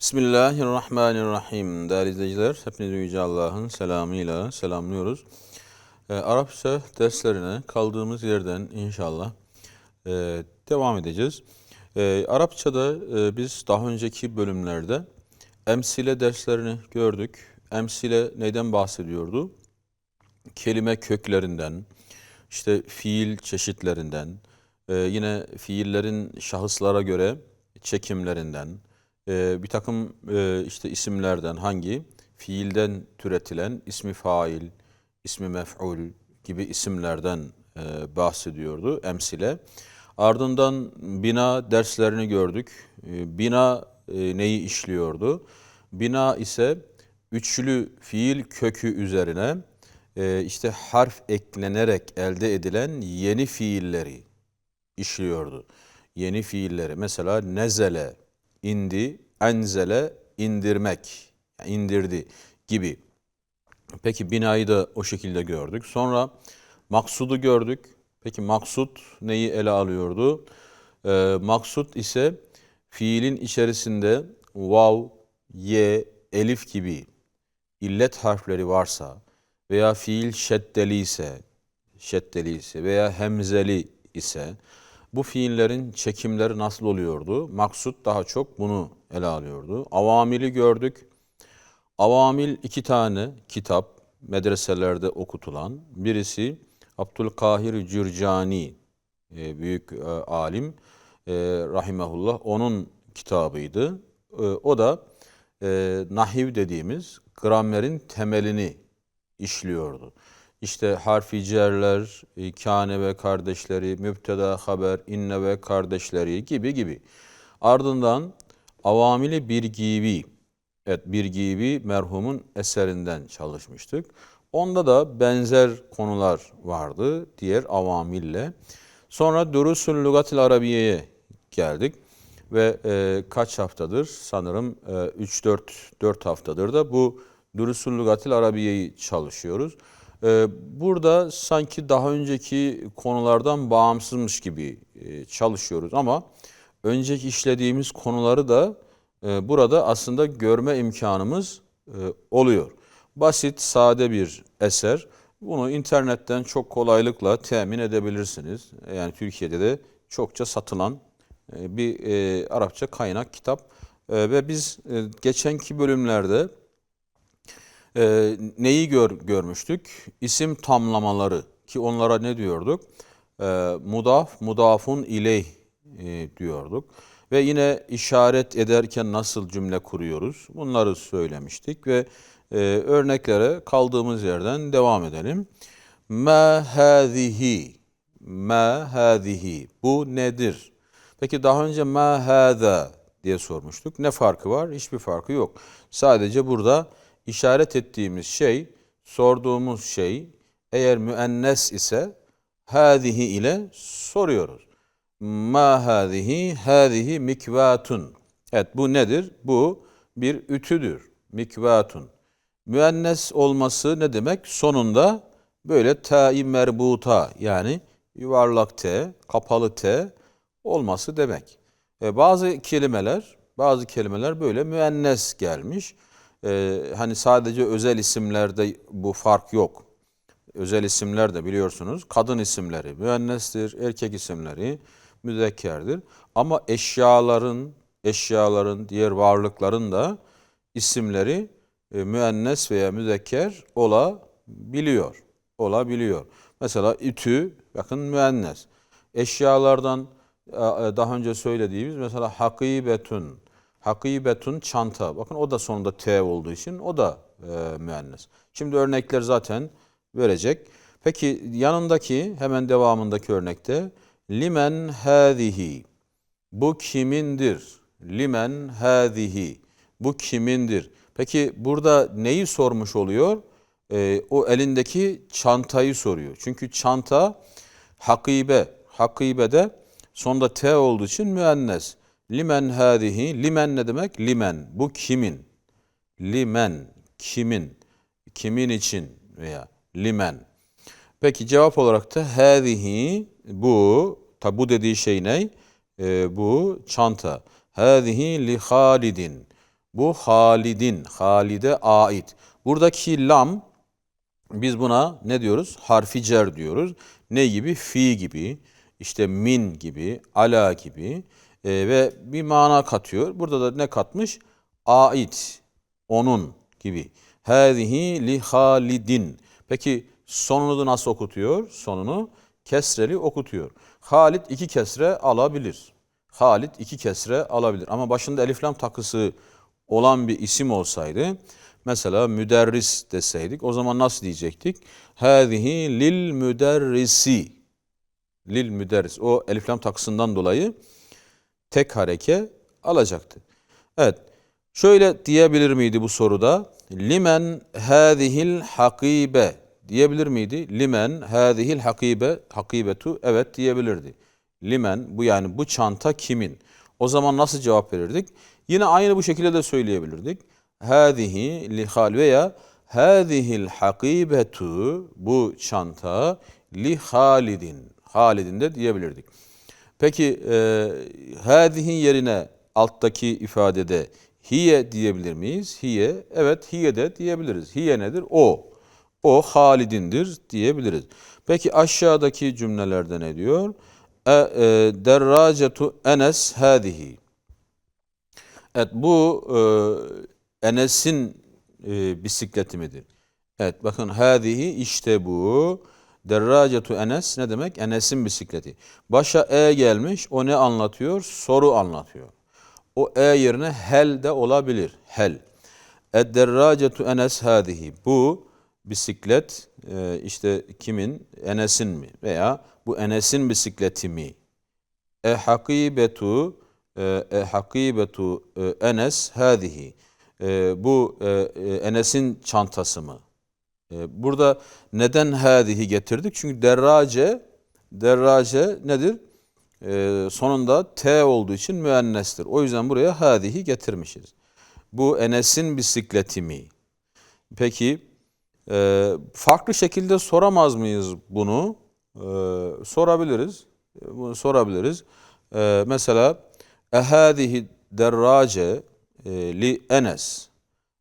Bismillahirrahmanirrahim. Değerli izleyiciler, hepinizi Yüce Allah'ın selamıyla selamlıyoruz. Ee, Arapça derslerine kaldığımız yerden inşallah e, devam edeceğiz. Ee, Arapçada e, biz daha önceki bölümlerde emsile derslerini gördük. Emsile neyden bahsediyordu? Kelime köklerinden, işte fiil çeşitlerinden, e, yine fiillerin şahıslara göre çekimlerinden, e, bir takım e, işte isimlerden hangi fiilden türetilen ismi fail, ismi mef'ul gibi isimlerden e, bahsediyordu emsile. Ardından bina derslerini gördük. E, bina e, neyi işliyordu? Bina ise üçlü fiil kökü üzerine işte harf eklenerek elde edilen yeni fiilleri işliyordu. Yeni fiilleri mesela nezele, indi, enzele, indirmek, indirdi gibi. Peki binayı da o şekilde gördük. Sonra maksudu gördük. Peki maksut neyi ele alıyordu? Ee, maksut ise fiilin içerisinde vav, ye, elif gibi illet harfleri varsa veya fiil şeddeli ise, şeddeli ise veya hemzeli ise bu fiillerin çekimleri nasıl oluyordu? Maksut daha çok bunu ele alıyordu. Avamili gördük. Avamil iki tane kitap medreselerde okutulan. Birisi Abdülkahir Cürcani e, büyük e, alim e, rahimehullah onun kitabıydı. O da nahiv dediğimiz gramerin temelini işliyordu. İşte harfi cerler, kâne ve kardeşleri, müpteda haber, inne ve kardeşleri gibi gibi. Ardından Avamili bir gibi, evet bir gibi merhumun eserinden çalışmıştık. Onda da benzer konular vardı diğer avamille. Sonra Durusul Lugatil Arabiye'ye geldik ve e, kaç haftadır sanırım e, 3-4 4 haftadır da bu Durusul Lugatil Arabiye'yi çalışıyoruz. E, burada sanki daha önceki konulardan bağımsızmış gibi e, çalışıyoruz ama önceki işlediğimiz konuları da e, burada aslında görme imkanımız e, oluyor. Basit, sade bir eser. Bunu internetten çok kolaylıkla temin edebilirsiniz. Yani Türkiye'de de çokça satılan bir Arapça kaynak kitap. Ve biz geçenki bölümlerde e, neyi gör, görmüştük? İsim tamlamaları ki onlara ne diyorduk? E, mudaf, mudafun ileyh e, diyorduk. Ve yine işaret ederken nasıl cümle kuruyoruz? Bunları söylemiştik ve e, örneklere kaldığımız yerden devam edelim. Ma hâzihi, ma hâzihi, bu nedir? Peki daha önce ma hâzâ diye sormuştuk. Ne farkı var? Hiçbir farkı yok. Sadece burada işaret ettiğimiz şey, sorduğumuz şey eğer müennes ise hâzihi ile soruyoruz. Ma hâzihi, hâzihi mikvatun. Evet bu nedir? Bu bir ütüdür. Mikvatun. Müennes olması ne demek? Sonunda böyle ta-i merbuta yani yuvarlak t, kapalı t olması demek. E, bazı kelimeler, bazı kelimeler böyle müennes gelmiş. E, hani sadece özel isimlerde bu fark yok. Özel isimler de biliyorsunuz kadın isimleri müennestir, erkek isimleri müzekkerdir. Ama eşyaların, eşyaların, diğer varlıkların da isimleri e, müennes veya müzekker olabiliyor. Olabiliyor. Mesela ütü, bakın müennes. Eşyalardan e, e, daha önce söylediğimiz mesela hakibetun. Hakibetun çanta. Bakın o da sonunda T olduğu için o da e, müennes. Şimdi örnekler zaten verecek. Peki yanındaki hemen devamındaki örnekte Limen hâzihi. Bu kimindir? Limen hâzihi. Bu kimindir? Peki burada neyi sormuş oluyor? Ee, o elindeki çantayı soruyor. Çünkü çanta hakibe. Hakibede sonda T olduğu için müennes. Limen hâzihi. Limen ne demek? Limen. Bu kimin? Limen. Kimin? Kimin için veya limen. Peki cevap olarak da hâzihi bu, tabi bu dediği şey ne? E, bu çanta. Hâzihi li Halidin. Bu Halid'in, Halid'e ait. Buradaki lam biz buna ne diyoruz? Harfi cer diyoruz. Ne gibi? Fi gibi, işte min gibi, ala gibi e, ve bir mana katıyor. Burada da ne katmış? Ait, onun gibi. Hâzihi li halidin. Peki sonunu nasıl okutuyor? Sonunu kesreli okutuyor. Halid iki kesre alabilir. Halid iki kesre alabilir. Ama başında elif lam takısı olan bir isim olsaydı mesela müderris deseydik o zaman nasıl diyecektik? Hâzihi lil müderrisi. Lil müderris. O elif lam takısından dolayı tek hareke alacaktı. Evet. Şöyle diyebilir miydi bu soruda? Limen hâzihil hakibe diyebilir miydi? Limen hâzihil hakibe hakibetu evet diyebilirdi. Limen bu yani bu çanta kimin? O zaman nasıl cevap verirdik? Yine aynı bu şekilde de söyleyebilirdik. Hâzihi lihal veya hâzihil hakibetu bu çanta li Halidin. Halidin de diyebilirdik. Peki e, yerine alttaki ifadede hiye diyebilir miyiz? Hiye, evet hiye de diyebiliriz. Hiye nedir? O. O Halidindir diyebiliriz. Peki aşağıdaki cümlelerde ne diyor? E, e, derracetu enes hâzihi. Evet bu e, Enes'in e, bisikleti midir? Evet bakın hâzihi işte bu. Derracetu Enes ne demek? Enes'in bisikleti. Başa E gelmiş. O ne anlatıyor? Soru anlatıyor. O E yerine hel de olabilir. Hel. Edderracetu Enes hâzihi. Bu bisiklet e, işte kimin? Enes'in mi? Veya bu Enes'in bisikleti mi? E hakibetu e, e hakibetu e, Enes hâzihi. E, bu Enes'in çantası mı? E, burada neden hâzihi getirdik? Çünkü derrace, derrace nedir? E, sonunda T olduğu için müennestir. O yüzden buraya hâzihi getirmişiz. Bu Enes'in bisikleti mi? Peki e, farklı şekilde soramaz mıyız bunu? E, sorabiliriz. E, bunu sorabiliriz. Mesela ehâzihi derrace e, li Enes.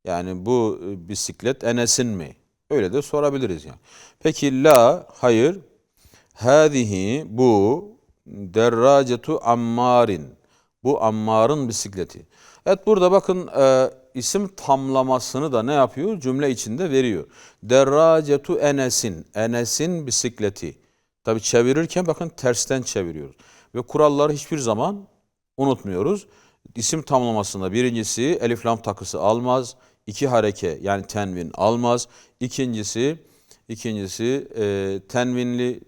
Yani bu bisiklet Enes'in mi? Öyle de sorabiliriz yani. Peki la hayır. Hâzihi bu derracetu ammarin. Bu Ammar'ın bisikleti. Evet burada bakın e, isim tamlamasını da ne yapıyor? Cümle içinde veriyor. Derracetu Enes'in. Enes'in bisikleti. Tabi çevirirken bakın tersten çeviriyoruz. Ve kuralları hiçbir zaman unutmuyoruz. İsim tamlamasında birincisi elif lam takısı almaz. İki hareke yani tenvin almaz. İkincisi ikincisi e, tenvinli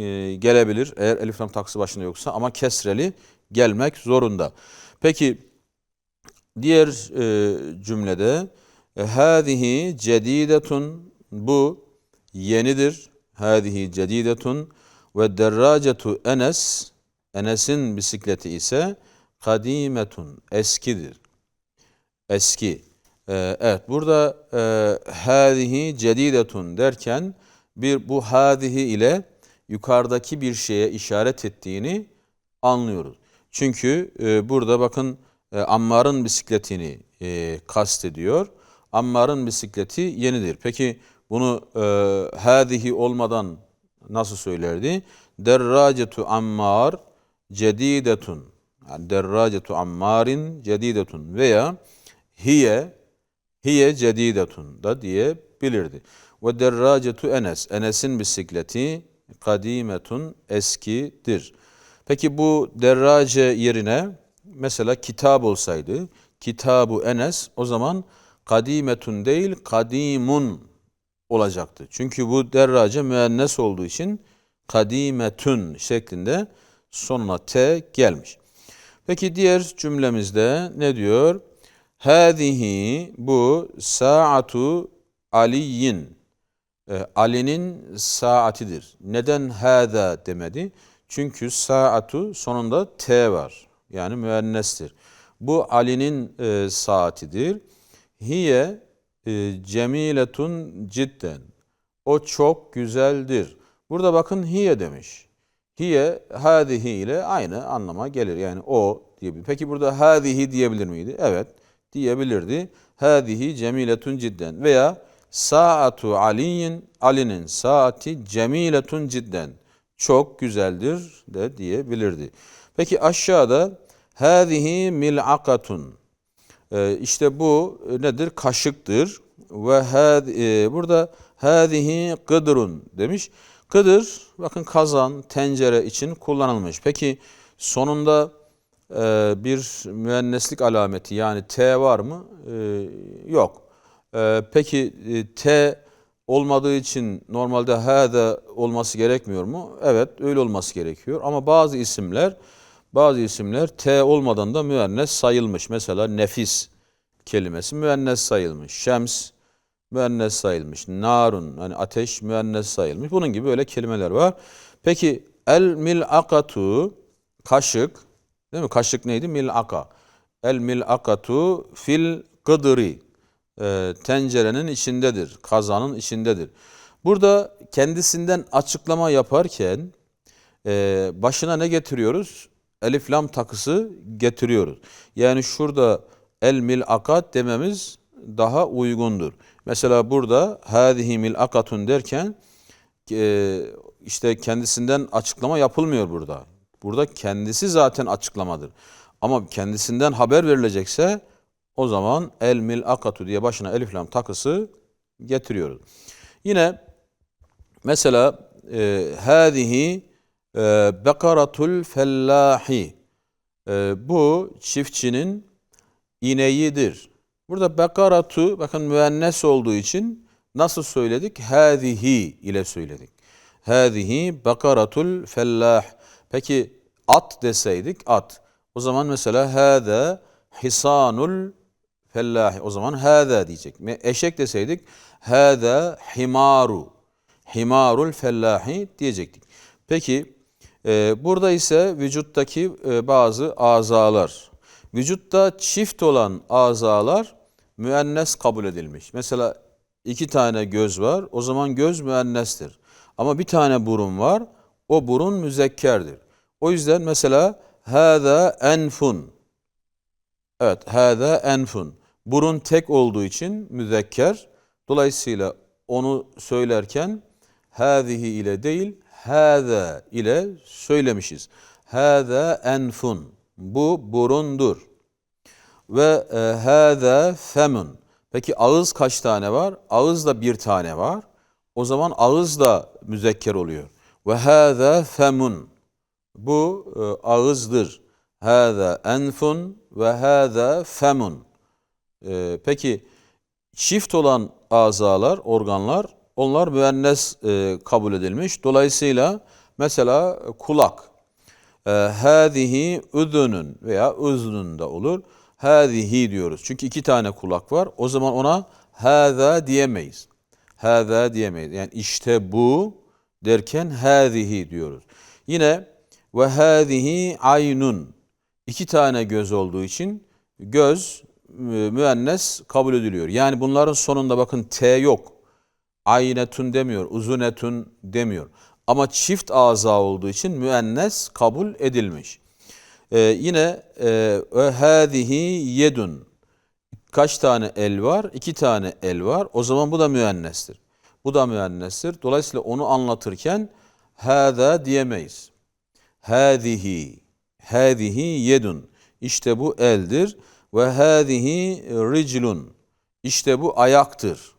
e, gelebilir eğer elif lam takısı başında yoksa ama kesreli gelmek zorunda. Peki diğer e, cümlede hâzihi cedidetun bu yenidir. Hâzihi cedidetun ve derracetu Enes Enes'in bisikleti ise kadimetun eskidir. Eski. Ee, evet burada e, hâzihi cedidetun derken bir bu hâzihi ile yukarıdaki bir şeye işaret ettiğini anlıyoruz. Çünkü e, burada bakın e, Ammar'ın bisikletini e, kastediyor. Ammar'ın bisikleti yenidir. Peki bunu e, hâzihi olmadan nasıl söylerdi? Derracetu Ammar cedidetun. Yani derracetu Ammar'in cedidetun veya hiye hiye cedidetun da diyebilirdi. Ve derracetu Enes. Enes'in bisikleti kadimetun eskidir. Peki bu derrace yerine mesela kitap olsaydı kitabu Enes o zaman kadimetun değil kadimun olacaktı. Çünkü bu derrace müennes olduğu için kadimetün şeklinde sonuna T gelmiş. Peki diğer cümlemizde ne diyor? Hâzihi bu saatu aliyin. E, Ali'nin saatidir. Neden hâzâ demedi? Çünkü saatu sonunda T var. Yani müennestir. Bu Ali'nin e, saatidir. Hiye e, cemiletun cidden. O çok güzeldir. Burada bakın hiye demiş. Hiye hâzihi ile aynı anlama gelir. Yani o diyebilir. Peki burada hâzihi diyebilir miydi? Evet diyebilirdi. Hâzihi cemiletun cidden veya saatu aliyin Ali'nin saati cemiletun cidden çok güzeldir de diyebilirdi. Peki aşağıda hâzihi mil'akatun ee, işte bu e, nedir? Kaşıktır. Ve had, e, burada hâzihi kıdrun demiş. Kıdır bakın kazan, tencere için kullanılmış. Peki sonunda bir müenneslik alameti yani T var mı? E, yok. E, peki e, T olmadığı için normalde hâde olması gerekmiyor mu? Evet öyle olması gerekiyor. Ama bazı isimler bazı isimler T olmadan da müennes sayılmış. Mesela nefis kelimesi müennes sayılmış. Şems müennes sayılmış. Narun hani ateş müennes sayılmış. Bunun gibi öyle kelimeler var. Peki el mil'akatu kaşık değil mi? Kaşık neydi? Mil'aka. El mil'akatu fil gıdri. Ee, tencerenin içindedir. Kazanın içindedir. Burada kendisinden açıklama yaparken e, başına ne getiriyoruz? Elif lam takısı getiriyoruz. Yani şurada el mil akat dememiz daha uygundur. Mesela burada hâzihi mil akatun derken e, işte kendisinden açıklama yapılmıyor burada. Burada kendisi zaten açıklamadır. Ama kendisinden haber verilecekse o zaman el mil akatu diye başına elif lam takısı getiriyoruz. Yine mesela e, hâzihi e, bekaratul fellahi e, bu çiftçinin ineğidir. Burada bekaratu bakın müennes olduğu için nasıl söyledik? Hâzihi ile söyledik. Hâzihi bekaratul fellah. Peki at deseydik at. O zaman mesela hâze hisanul fellah. O zaman hâze diyecek. Eşek deseydik hâze himaru. Himarul fellahi diyecektik. Peki e, burada ise vücuttaki e, bazı azalar. Vücutta çift olan azalar müennes kabul edilmiş. Mesela iki tane göz var. O zaman göz müennestir. Ama bir tane burun var. O burun müzekkerdir. O yüzden mesela hâzâ enfun. Evet, hâzâ enfun. Burun tek olduğu için müzekker. Dolayısıyla onu söylerken hâzihi ile değil, hâzâ ile söylemişiz. Hâzâ enfun. Bu burundur. Ve e, hâzâ femun. Peki ağız kaç tane var? Ağız da bir tane var. O zaman ağız da müzekker oluyor. Ve hâzâ femun. Bu e, ağızdır. Hâzâ enfun ve hâzâ femun. E, peki çift olan azalar, organlar onlar müennes e, kabul edilmiş. Dolayısıyla mesela kulak. E, hâzihi üdünün veya üznün de olur. Hâzihi diyoruz. Çünkü iki tane kulak var. O zaman ona hâzâ diyemeyiz. Hâzâ diyemeyiz. Yani işte bu derken hâzihi diyoruz. Yine ve hâzihi aynun. İki tane göz olduğu için göz müennes kabul ediliyor. Yani bunların sonunda bakın T yok. Aynetun demiyor, uzunetun demiyor. Ama çift aza olduğu için müennes kabul edilmiş. Ee, yine e hâzihi yedun. Kaç tane el var? İki tane el var. O zaman bu da müennestir. Bu da müennestir. Dolayısıyla onu anlatırken hâzâ diyemeyiz. Hâzihi, hâzihi yedun. İşte bu eldir. Ve hâzihi riclun. İşte bu ayaktır.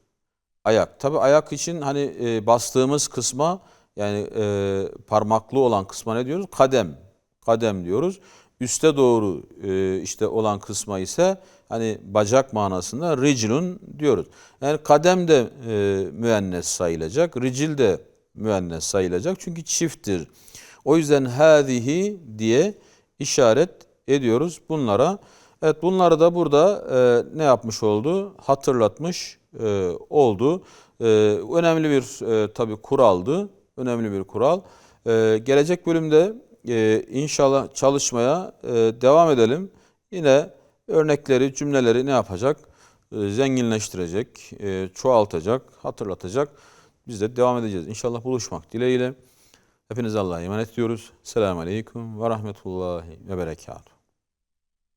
Ayak. Tabi ayak için hani e, bastığımız kısma yani e, parmaklı olan kısma ne diyoruz? Kadem. Kadem diyoruz. Üste doğru e, işte olan kısma ise hani bacak manasında riclun diyoruz. Yani kadem de e, müennes sayılacak. Ricil de müennes sayılacak. Çünkü çifttir. O yüzden hâzihi diye işaret ediyoruz bunlara. Evet bunları da burada e, ne yapmış oldu? Hatırlatmış e, oldu. E, önemli bir e, tabi kuraldı. Önemli bir kural. E, gelecek bölümde e, inşallah çalışmaya e, devam edelim. Yine örnekleri, cümleleri ne yapacak? E, zenginleştirecek, e, çoğaltacak, hatırlatacak. Biz de devam edeceğiz. İnşallah buluşmak dileğiyle. Hepinize Allah'a emanet ediyoruz. Selamun Aleyküm ve Rahmetullahi ve Berekatuhu.